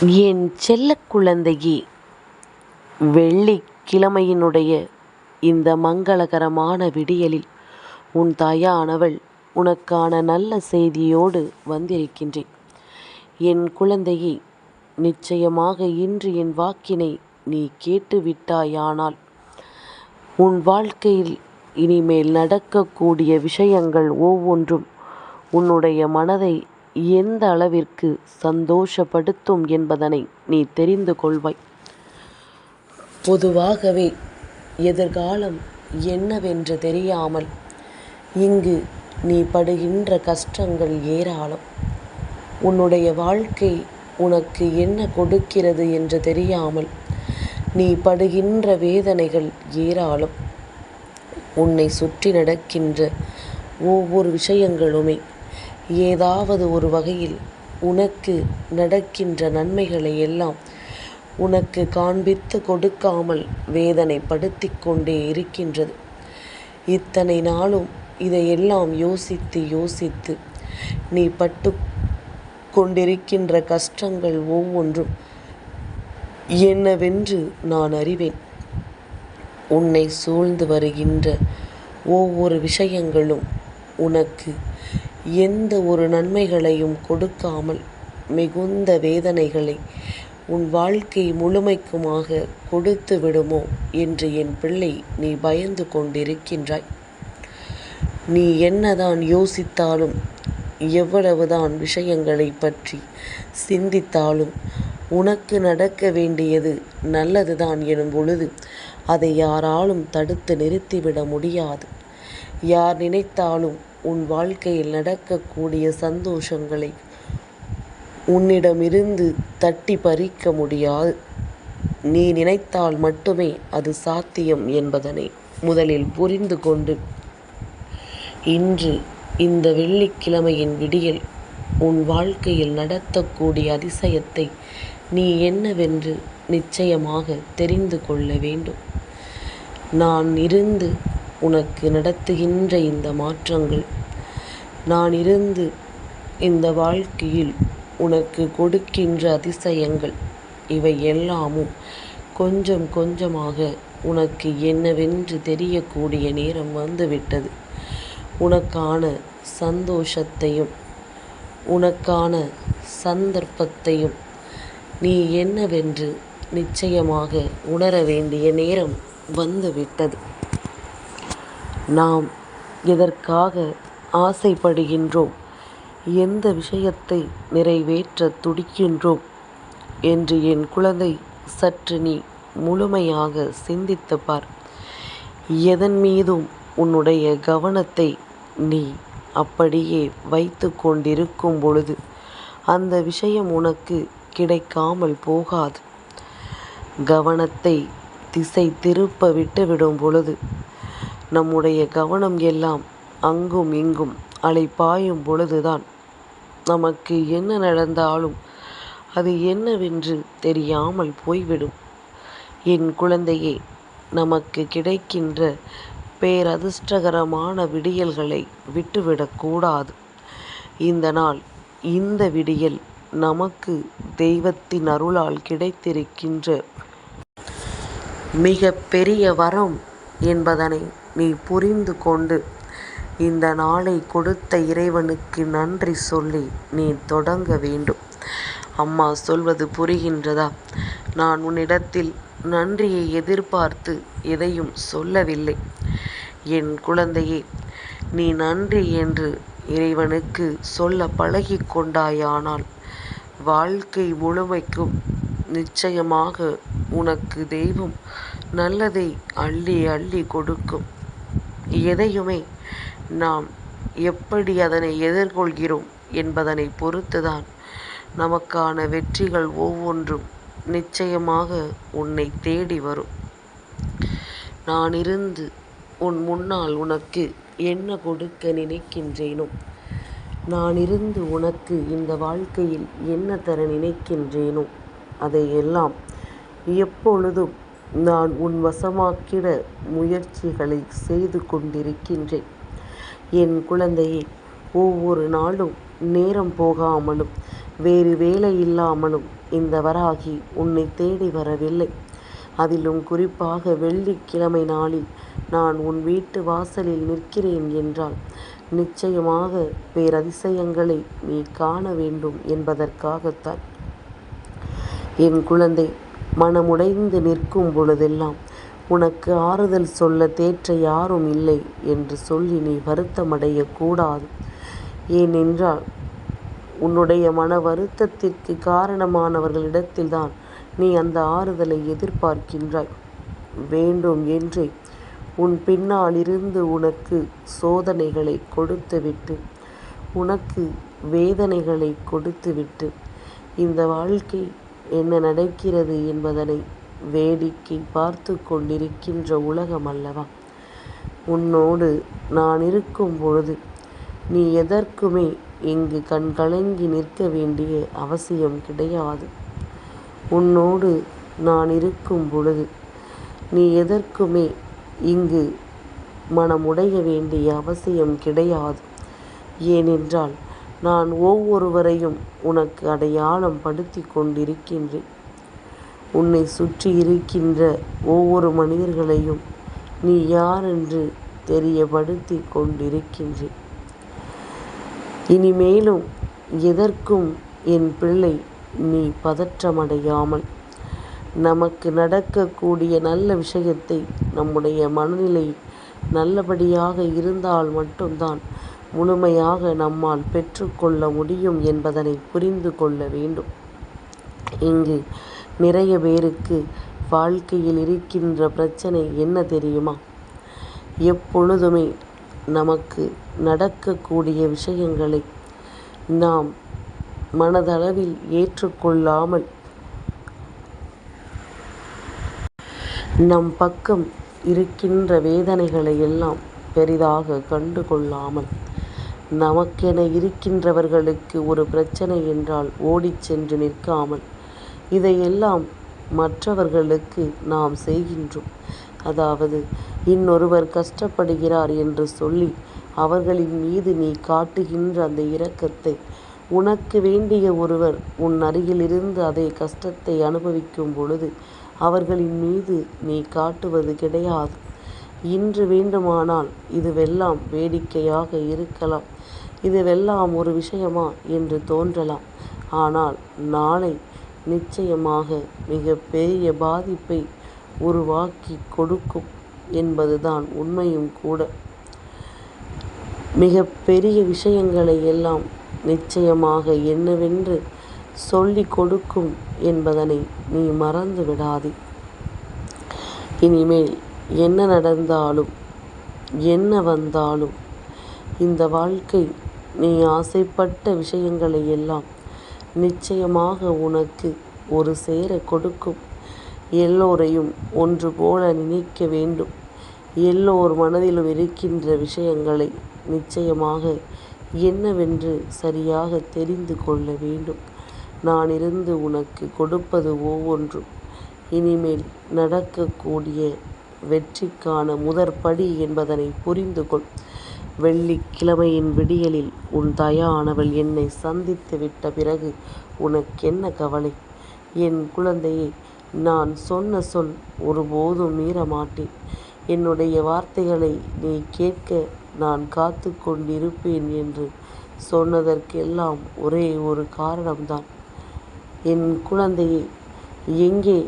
என் செல்ல குழந்தையே வெள்ளிக்கிழமையினுடைய இந்த மங்களகரமான விடியலில் உன் தாயானவள் உனக்கான நல்ல செய்தியோடு வந்திருக்கின்றேன். என் குழந்தையே நிச்சயமாக இன்று என் வாக்கினை நீ கேட்டுவிட்டாயானால் உன் வாழ்க்கையில் இனிமேல் நடக்கக்கூடிய விஷயங்கள் ஒவ்வொன்றும் உன்னுடைய மனதை எந்த அளவிற்கு சந்தோஷப்படுத்தும் என்பதனை நீ தெரிந்து கொள்வாய். பொதுவாகவே எதிர்காலம் என்னவென்று தெரியாமல் இங்கு நீ படுகின்ற கஷ்டங்கள் ஏராளம். உன்னுடைய வாழ்க்கை உனக்கு என்ன கொடுக்கிறது என்று தெரியாமல் நீ படுகின்ற வேதனைகள் ஏராளம். உன்னை சுற்றி நடக்கின்ற ஒவ்வொரு விஷயங்களுமே ஏதாவது ஒரு வகையில் உனக்கு நடக்கின்ற நன்மைகளை எல்லாம் உனக்கு காண்பித்து கொடுக்காமல் வேதனைப்படுத்தி கொண்டே இருக்கின்றது. இத்தனை நாளும் இதையெல்லாம் யோசித்து யோசித்து நீ பட்டு கொண்டிருக்கின்ற கஷ்டங்கள் ஒவ்வொன்றும் என்னவென்று நான் அறிவேன். உன்னை சூழ்ந்து வருகின்ற ஒவ்வொரு விஷயங்களும் உனக்கு எந்த ஒரு நன்மைகளையும் கொடுக்காமல் மிகுந்த வேதனைகளை உன் வாழ்க்கை முழுமைக்குமாக கொடுத்து விடுமோ என்று என் பிள்ளை நீ பயந்து கொண்டிருக்கின்றாய். நீ என்னதான் யோசித்தாலும் எவ்வளவுதான் விஷயங்களை பற்றி சிந்தித்தாலும் உனக்கு நடக்க வேண்டியது நல்லதுதான் எனும் பொழுது அதை யாராலும் தடுத்து நிறுத்திவிட முடியாது. யார் நினைத்தாலும் உன் வாழ்க்கையில் நடக்கக்கூடிய சந்தோஷங்களை உன்னிடமிருந்து தட்டி பறிக்க முடியாது நீ நினைத்தால் மட்டுமே அது சாத்தியம் என்பதனை முதலில் புரிந்து கொண்டு இன்று இந்த வெள்ளிக்கிழமையின் விடியல் உன் வாழ்க்கையில் நடத்தக்கூடிய அதிசயத்தை நீ என்னவென்று நிச்சயமாக தெரிந்து கொள்ள வேண்டும். நான் இருந்து உனக்கு நடத்துகின்ற இந்த மாற்றங்கள். நான் இருந்து இந்த வாழ்க்கையில் உனக்கு கொடுக்கின்ற அதிசயங்கள் இவை எல்லாமும் கொஞ்சம் கொஞ்சமாக உனக்கு என்னவென்று தெரியக்கூடிய நேரம் வந்துவிட்டது. உனக்கான சந்தோஷத்தையும் உனக்கான சந்தர்ப்பத்தையும் நீ என்னவென்று நிச்சயமாக உணர வேண்டிய நேரம் வந்துவிட்டது. நாம் எதற்காக ஆசைப்படுகின்றோம்? எந்த விஷயத்தை நிறைவேற்ற துடிக்கின்றோம்? என்று என் குழந்தை சற்று நீ முழுமையாக சிந்தித்து பார். எதன் மீதும் உன்னுடைய கவனத்தை நீ அப்படியே வைத்து கொண்டிருக்கும் பொழுது அந்த விஷயம் உனக்கு கிடைக்காமல் போகாது. கவனத்தை திசை திருப்ப விட்டுவிடும் பொழுது நம்முடைய கவனம் எல்லாம் அங்கும் இங்கும் அலைப்பாயும் பொழுதுதான். நமக்கு என்ன நடந்தாலும் அது என்னவென்று தெரியாமல் போய்விடும். என் குழந்தையே நமக்கு கிடைக்கின்ற பேரதிர்ஷ்டகரமான விடியல்களை விட்டுவிடக்கூடாது இந்த நாள் இந்த விடியல் நமக்கு தெய்வத்தின் அருளால் கிடைத்திருக்கின்ற மிக பெரிய வரம் என்பதனை நீ புரிந்து கொண்டு இந்த நாளை கொடுத்த இறைவனுக்கு நன்றி சொல்லி நீ தொடங்க வேண்டும். அம்மா சொல்வது புரிகின்றதா? நான் உன்னிடத்தில் நன்றியை எதிர்பார்த்து எதையும் சொல்லவில்லை. என் குழந்தையே நீ நன்றி என்று இறைவனுக்கு சொல்ல பழகி கொண்டாயானால் வாழ்க்கை முழுமைக்கும் நிச்சயமாக உனக்கு தெய்வம் நல்லதை அள்ளி அள்ளி கொடுக்கும். எதையுமே நாம் எப்படி அதனை எதிர்கொள்கிறோம் என்பதனை பொறுத்துதான் நமக்கான வெற்றிகள் ஒவ்வொன்றும் நிச்சயமாக உன்னை தேடி வரும். நான் இருந்து உன் முன்னால் உனக்கு என்ன கொடுக்க நினைக்கின்றேனோ நான் இருந்து உனக்கு இந்த வாழ்க்கையில் என்ன தர நினைக்கின்றேனோ அதையெல்லாம் எப்பொழுதும் நான் உன் வசமாக்கிட முயற்சிகளை செய்து கொண்டிருக்கின்றேன். என் குழந்தையை ஒவ்வொரு நாளும் நேரம் போகாமலும் வேறு வேலை இல்லாமலும் இந்த வராகி உன்னை தேடி வரவில்லை. அதிலும் குறிப்பாக வெள்ளிக்கிழமை நாளில் நான் உன் வீட்டு வாசலில் நிற்கிறேன் என்றால் நிச்சயமாக பேரதிசயங்களை நீ காண வேண்டும் என்பதற்காகத்தான். என் குழந்தை மனமுடைந்து நிற்கும் பொழுதெல்லாம் உனக்கு ஆறுதல் சொல்ல தேற்ற யாரும் இல்லை என்று சொல்லி நீ வருத்தமடையக் கூடாது. ஏனென்றால் உன்னுடைய மன வருத்தத்திற்கு காரணமானவர்களிடத்தில்தான் நீ அந்த ஆறுதலை எதிர்பார்க்கின்றாய். வேண்டும் என்றே உன் பின்னால் இருந்து உனக்கு சோதனைகளை கொடுத்துவிட்டு உனக்கு வேதனைகளை கொடுத்துவிட்டு இந்த வாழ்க்கை என்ன நடக்கிறது என்பதனை வேடிக்கை பார்த்து கொண்டிருக்கின்ற உலகம் அல்லவா? உன்னோடு நான் இருக்கும் பொழுது நீ எதற்குமே இங்கு கண்கலங்கி நிற்க வேண்டிய அவசியம் கிடையாது. உன்னோடு நான் இருக்கும் பொழுது நீ எதற்குமே இங்கு மனமுடைய வேண்டிய அவசியம் கிடையாது. ஏனென்றால் நான் ஒவ்வொருவரையும் உனக்கு அடையாளம் படுத்தி கொண்டிருக்கின்றேன். உன்னை சுற்றி இருக்கின்ற ஒவ்வொரு மனிதர்களையும் நீ யார் என்று தெரியப்படுத்தி கொண்டிருக்கின்றேன். இனிமேலும் எதற்கும் என் பிள்ளை நீ பதற்றமடையாமல் நமக்கு நடக்கக்கூடிய நல்ல விஷயத்தை நம்முடைய மனநிலை நல்லபடியாக இருந்தால் மட்டும்தான் முழுமையாக நம்மால் பெற்றுக்கொள்ள முடியும் என்பதனை புரிந்து கொள்ள வேண்டும். இங்கு நிறைய பேருக்கு வாழ்க்கையில் இருக்கின்ற பிரச்சனை என்ன தெரியுமா? எப்பொழுதுமே நமக்கு நடக்கக்கூடிய விஷயங்களை நாம் மனதளவில் ஏற்றுக்கொள்ளாமல் நம் பக்கம் இருக்கின்ற வேதனைகளை எல்லாம் பெரிதாக கண்டு கொள்ளாமல் நமக்கென இருக்கின்றவர்களுக்கு ஒரு பிரச்சனை என்றால் ஓடிச் சென்று நிற்காமல். இதையெல்லாம் மற்றவர்களுக்கு நாம் செய்கின்றோம். அதாவது இன்னொருவர் கஷ்டப்படுகிறார் என்று சொல்லி அவர்களின் மீது நீ காட்டுகின்ற அந்த இரக்கத்தை உனக்கு வேண்டிய ஒருவர் உன் அருகிலிருந்து அதே கஷ்டத்தை அனுபவிக்கும் பொழுது அவர்களின் மீது நீ காட்டுவது கிடையாது. இன்று வேண்டுமானால் இதுவெல்லாம் வேடிக்கையாக இருக்கலாம். இதுவெல்லாம் ஒரு விஷயமா என்று தோன்றலாம். ஆனால் நாளை நிச்சயமாக மிக பெரிய பாதிப்பை உருவாக்கி கொடுக்கும் என்பதுதான் உண்மையும் கூட. மிக பெரிய விஷயங்களை எல்லாம் நிச்சயமாக என்னவென்று சொல்லிக் கொடுக்கும் என்பதனை நீ மறந்து விடாதே. இனிமேல் என்ன நடந்தாலும் என்ன வந்தாலும் இந்த வாழ்க்கை நீ ஆசைப்பட்ட விஷயங்களை எல்லாம் நிச்சயமாக உனக்கு ஒரு சேர கொடுக்கும். எல்லோரையும் ஒன்று போல நினைக்க வேண்டும். எல்லோர் மனதிலும் இருக்கின்ற விஷயங்களை நிச்சயமாக என்னவென்று சரியாக தெரிந்து கொள்ள வேண்டும். நான் இருந்து உனக்கு கொடுப்பது ஒவ்வொன்றும். இனிமேல் நடக்கக்கூடிய வெற்றிக்கான முதற்படி என்பதனை புரிந்து கொள் வெள்ளிக்கிழமையின் விடியலில் உன் தயானவள் என்னை சந்தித்து விட்ட பிறகு உனக்கென்ன கவலை? என் குழந்தையே நான் சொன்ன சொல் ஒருபோதும் மீறமாட்டேன். என்னுடைய வார்த்தைகளை நீ கேட்க நான் காத்து கொண்டிருப்பேன் என்று சொன்னதற்கெல்லாம் ஒரே ஒரு காரணம்தான். என் குழந்தையை எங்கே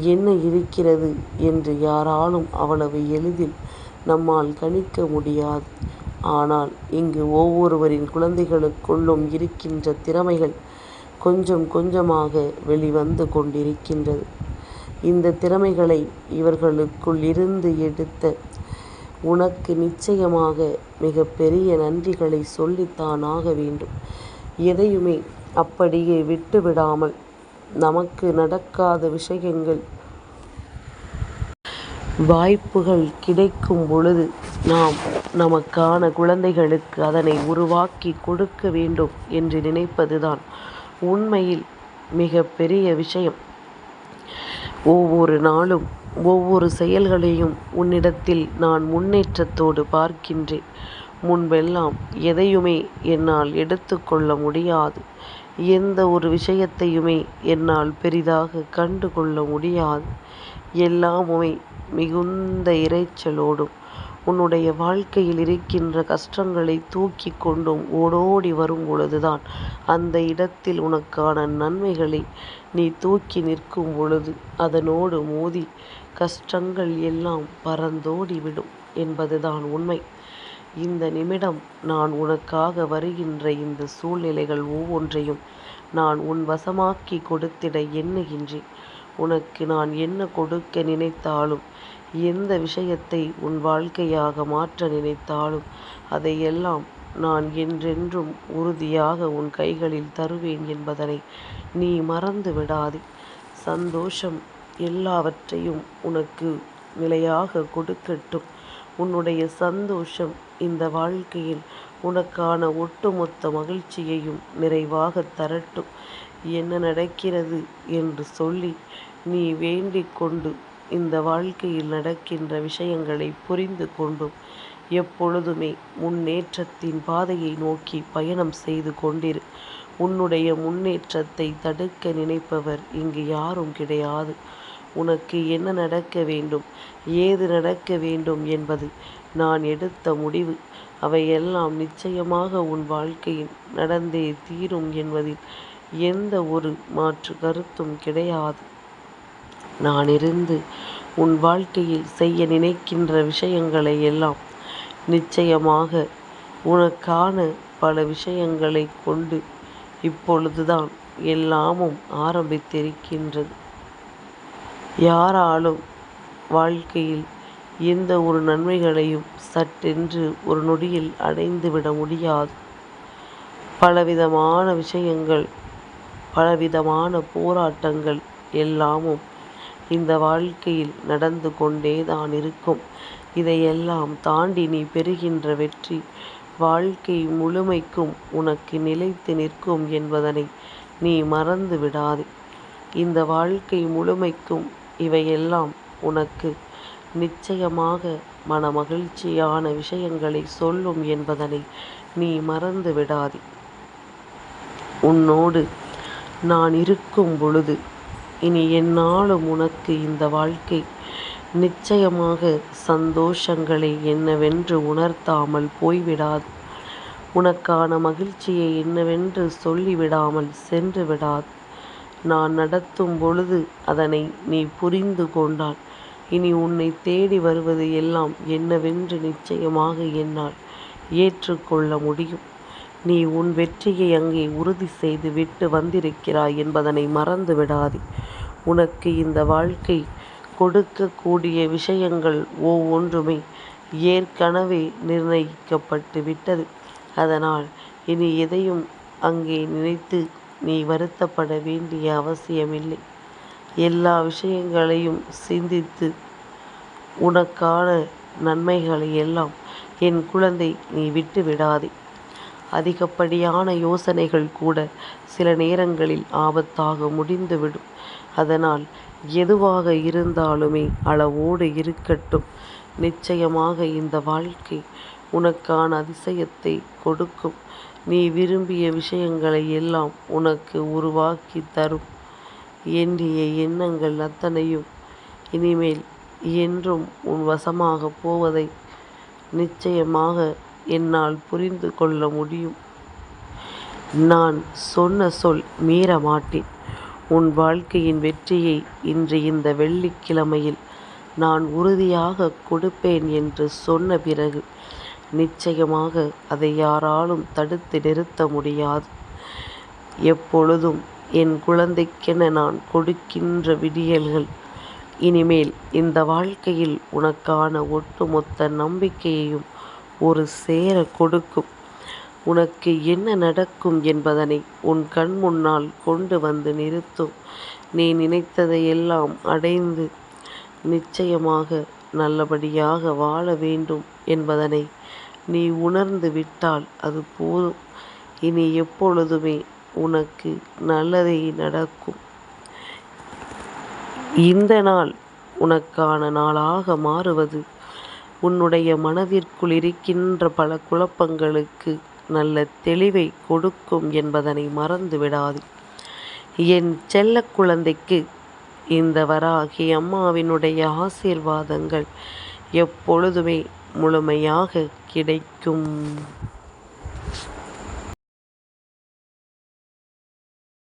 என்ன இருக்கிறது? என்று யாராலும் அவ்வளவு எளிதில் நம்மால் கணிக்க முடியாது. ஆனால் இங்கு ஒவ்வொருவரின் குழந்தைகளுக்குள்ளும் இருக்கின்ற திறமைகள் கொஞ்சம் கொஞ்சமாக வெளிவந்து கொண்டிருக்கின்றது. இந்த திறமைகளை இவர்களுக்குள் இருந்து எடுத்த உனக்கு நிச்சயமாக மிக பெரிய நன்றிகளை சொல்லித்தான் ஆக வேண்டும். எதையுமே அப்படியே விட்டுவிடாமல் நமக்கு நடக்காத விஷயங்கள் வாய்ப்புகள் கிடைக்கும் பொழுது நாம் நமக்கான குழந்தைகளுக்கு அதனை உருவாக்கி கொடுக்க வேண்டும் என்று நினைப்பதுதான் உண்மையில் மிக பெரிய விஷயம். ஒவ்வொரு நாளும் ஒவ்வொரு செயல்களையும் உன்னிடத்தில் நான் முன்னேற்றத்தோடு பார்க்கின்றேன். முன்பெல்லாம் எதையுமே என்னால் எடுத்துக்கொள்ள முடியாது. எந்த ஒரு விஷயத்தையுமே என்னால் பெரிதாக கண்டு கொள்ள முடியாது. எல்லாமுமே மிகுந்த இரைச்சலோடும் உன்னுடைய வாழ்க்கையில் இருக்கின்ற கஷ்டங்களை தூக்கிக் கொண்டும் ஓடோடி வரும் பொழுதுதான் அந்த இடத்தில் உனக்கான நன்மைகளை நீ தூக்கி நிற்கும் பொழுது அதனோடு மோதி கஷ்டங்கள் எல்லாம் பறந்தோடி விடும் என்பதுதான் உண்மை. இந்த நிமிடம் நான் உனக்காக வருகின்ற இந்த சூழ்நிலைகள் ஒவ்வொன்றையும் நான் உன் வசமாக்கிக் கொடுத்திட எண்ணுகின்றேன். உனக்கு நான் என்ன கொடுக்க நினைத்தாலும் எந்த விஷயத்தை உன் வாழ்க்கையாக மாற்ற நினைத்தாலும் அதையெல்லாம் நான் என்றென்றும் உறுதியாக உன் கைகளில் தருவேன் என்பதனை நீ மறந்து விடாதே. சந்தோஷம் எல்லாவற்றையும் உனக்கு நிலையாக கொடுக்கட்டும். உன்னுடைய சந்தோஷம் இந்த வாழ்க்கையில் உனக்கான ஒட்டுமொத்த மகிழ்ச்சியையும் நிறைவாகத் தரட்டும். என்ன நடக்கிறது என்று சொல்லி நீ வேண்டிக் கொண்டு இந்த வாழ்க்கையில் நடக்கின்ற விஷயங்களை புரிந்து கொண்டும் எப்பொழுதுமே முன்னேற்றத்தின் பாதையை நோக்கி பயணம் செய்து கொண்டிரு. உன்னுடைய முன்னேற்றத்தை தடுக்க நினைப்பவர் இங்கு யாரும் கிடையாது. உனக்கு என்ன நடக்க வேண்டும் ஏது நடக்க வேண்டும் என்பது நான் எடுத்த முடிவு. அவையெல்லாம் நிச்சயமாக உன் வாழ்க்கையில் நடந்தே தீரும் என்பதில் எந்த ஒரு மாற்று கருத்தும் கிடையாது. நான் இருந்து உன் வாழ்க்கையில் செய்ய நினைக்கின்ற விஷயங்களை எல்லாம் நிச்சயமாக உனக்கான பல விஷயங்களைக் கொண்டு இப்பொழுதுதான் எல்லாமும் ஆரம்பித்திருக்கின்றது. யாராலும் வாழ்க்கையில் எந்த ஒரு நன்மைகளையும் சட்டென்று ஒரு நொடியில் அடைந்துவிட முடியாது. பலவிதமான விஷயங்கள் பலவிதமான போராட்டங்கள் எல்லாமும் இந்த வாழ்க்கையில் நடந்து கொண்டேதான் இருக்கும். இதையெல்லாம் தாண்டி நீ பெறுகின்ற வெற்றி வாழ்க்கை முழுமைக்கும் உனக்கு நிலைத்து நிற்கும் என்பதனை நீ மறந்து விடாதே. இந்த வாழ்க்கை முழுமைக்கும் இவையெல்லாம் உனக்கு நிச்சயமாக மனமகிழ்ச்சியான விஷயங்களை சொல்லும் என்பதனை நீ மறந்து விடாதே. உன்னோடு நான் இருக்கும் பொழுது இனி எந்நாளும் உனக்கு இந்த வாழ்க்கை நிச்சயமாக சந்தோஷங்களை என்னவென்று உணர்த்தாமல் போய்விடாது. உனக்கான மகிழ்ச்சியை என்னவென்று சொல்லிவிடாமல் சென்று விடாது. நான் நடத்தும் பொழுது அதனை நீ புரிந்து கொண்டால் இனி உன்னை தேடி வருவது எல்லாம் என்னவென்று நிச்சயமாக என்னால் ஏற்றுக்கொள்ள முடியும். நீ உன் வெற்றியை அங்கே உறுதி செய்து விட்டு வந்திருக்கிறாய் என்பதனை மறந்து விடாதே. உனக்கு இந்த வாழ்க்கை கொடுக்கக்கூடிய விஷயங்கள் ஒவ்வொன்றுமே ஏற்கனவே நிர்ணயிக்கப்பட்டு விட்டது. அதனால் இனி எதையும் அங்கே நினைத்து நீ வருத்தப்பட வேண்டிய அவசியமில்லை. எல்லா விஷயங்களையும் சிந்தித்து உனக்கான நன்மைகளை எல்லாம் என் குழந்தை நீ விட்டு விடாதே. அதிகப்படியான யோசனைகள் கூட சில நேரங்களில் ஆபத்தாக முடிந்துவிடும். அதனால் எதுவாக இருந்தாலுமே அளவோடு இருக்கட்டும். நிச்சயமாக இந்த வாழ்க்கை உனக்கான அதிசயத்தை கொடுக்கும். நீ விரும்பிய விஷயங்களை எல்லாம் உனக்கு உருவாக்கித் தரும். எண்ணிய எண்ணங்கள் அத்தனையும் இனிமேல் என்றும் உன் வசமாகப் போவதை நிச்சயமாக என்னால் புரிந்து கொள்ள முடியும். நான் சொன்ன சொல் மீற மாட்டேன். உன் வாழ்க்கையின் வெற்றியை இன்று இந்த வெள்ளிக்கிழமையில் நான் உறுதியாக கொடுப்பேன் என்று சொன்ன பிறகு நிச்சயமாக அதை யாராலும் தடுத்து நிறுத்த முடியாது. எப்பொழுதும் என் குழந்தைக்கென நான் கொடுக்கின்ற விடியல்கள் இனிமேல் இந்த வாழ்க்கையில் உனக்கான ஒட்டுமொத்த நம்பிக்கையையும் ஒரு சேர கொடுக்கும். உனக்கு என்ன நடக்கும் என்பதனை உன் கண் முன்னால் கொண்டு வந்து நிறுத்தும். நீ நினைத்ததையெல்லாம் அடைந்து நிச்சயமாக நல்லபடியாக வாழ வேண்டும் என்பதனை நீ உணர்ந்து விட்டால் அது போதும். இனி எப்பொழுதுமே உனக்கு நல்லதே நடக்கும். இந்த நாள் உனக்கான நாளாக மாறுவது உன்னுடைய மனதிற்குள் இருக்கின்ற பல குழப்பங்களுக்கு நல்ல தெளிவை கொடுக்கும் என்பதனை மறந்து விடாது. என் செல்ல குழந்தைக்கு இந்த வராகி அம்மாவினுடைய ஆசீர்வாதங்கள் எப்பொழுதுமே முழுமையாக கிடைக்கும்.